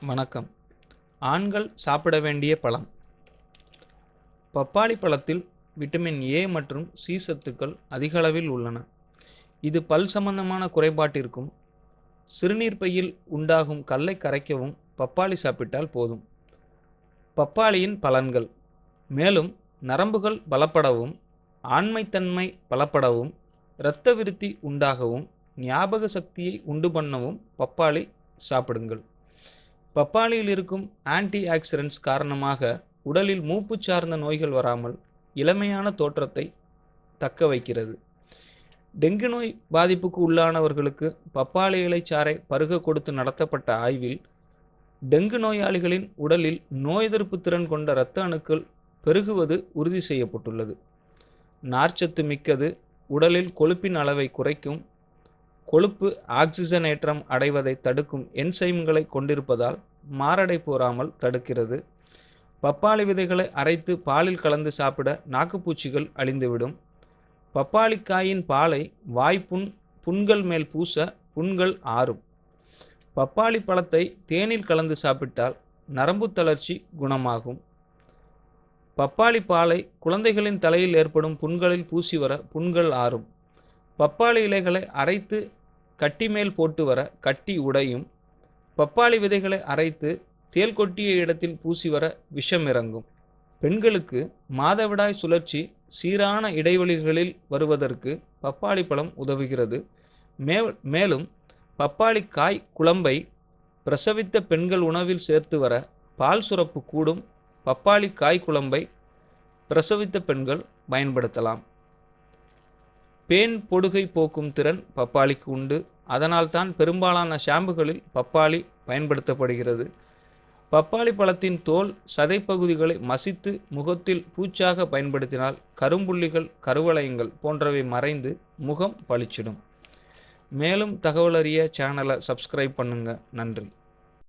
வணக்கம். ஆண்கள் சாப்பிட வேண்டிய பழம். பப்பாளி பழத்தில் விட்டமின் ஏ மற்றும் சி சத்துக்கள் அதிகளவில் உள்ளன. இது பல் சம்பந்தமான குறைபாட்டிற்கும் சிறுநீர் பையில் உண்டாகும் கல்லை கரைக்கவும் பப்பாளி சாப்பிட்டால் போதும். பப்பாளியின் பலன்கள். மேலும் நரம்புகள் பலப்படவும் ஆண்மைத்தன்மை பலப்படவும் இரத்த விருத்தி உண்டாகவும் ஞாபக சக்தியை உண்டு பண்ணவும் பப்பாளி சாப்பிடுங்கள். பப்பாளியில் இருக்கும் ஆன்டி ஆக்சிடென்ட்ஸ் காரணமாக உடலில் மூப்பு சார்ந்த நோய்கள் வராமல் இளமையான தோற்றத்தை தக்க வைக்கிறது. டெங்கு நோய் பாதிப்புக்கு உள்ளானவர்களுக்கு பப்பாளி இலைச்சாறை பருக கொடுத்து நடத்தப்பட்ட ஆய்வில் டெங்கு நோயாளிகளின் உடலில் நோய் எதிர்ப்பு திறன் கொண்ட இரத்த அணுக்கள் பெருகுவது உறுதி செய்யப்பட்டுள்ளது. நார்ச்சத்து மிக்கது உடலில் கொழுப்பின் அளவை குறைக்கும் கொழுப்பு ஆக்சிஜனேற்றம் அடைவதை தடுக்கும் என்சைம்களை கொண்டிருப்பதால் மாரடைப்பு வராமல் தடுக்கிறது. பப்பாளி விதைகளை அரைத்து பாலில் கலந்து சாப்பிட நாக்குப்பூச்சிகள் அழிந்துவிடும். பப்பாளிக்காயின் பாலை வாய்ப்புண் புண்கள் மேல் பூச புண்கள் ஆறும். பப்பாளி பழத்தை தேனில் கலந்து சாப்பிட்டால் நரம்பு தளர்ச்சி குணமாகும். பப்பாளி பாலை குழந்தைகளின் தலையில் ஏற்படும் புண்களில் பூசி வர புண்கள் ஆறும். பப்பாளி இலைகளை அரைத்து கட்டி மேல் போட்டு வர கட்டி உடையும். பப்பாளி விதைகளை அரைத்து தேல் கொட்டிய இடத்தில் பூசி வர விஷம் இறங்கும். பெண்களுக்கு மாதவிடாய் சுழற்சி சீரான இடைவெளிகளில் வருவதற்கு பப்பாளி பழம் உதவுகிறது. மே மேலும் பப்பாளி காய் குழம்பை பிரசவித்த பெண்கள் உணவில் சேர்த்து வர பால் சுரப்பு கூடும் பப்பாளி காய் குழம்பை பிரசவித்த பெண்கள் பயன்படுத்தலாம். பேன் பொடுகை போக்கும் திறன் பப்பாளிக்கு உண்டு. அதனால்தான் பெரும்பாலான ஷாம்புகளில் பப்பாளி பயன்படுத்தப்படுகிறது. பப்பாளி பழத்தின் தோல் சதைப்பகுதிகளை மசித்து முகத்தில் பூச்சாக பயன்படுத்தினால் கரும்புள்ளிகள் கருவளையங்கள் போன்றவை மறைந்து முகம் பளிச்சிடும். மேலும் தகவலறிய சேனலை சப்ஸ்கிரைப் பண்ணுங்கள் நன்றி.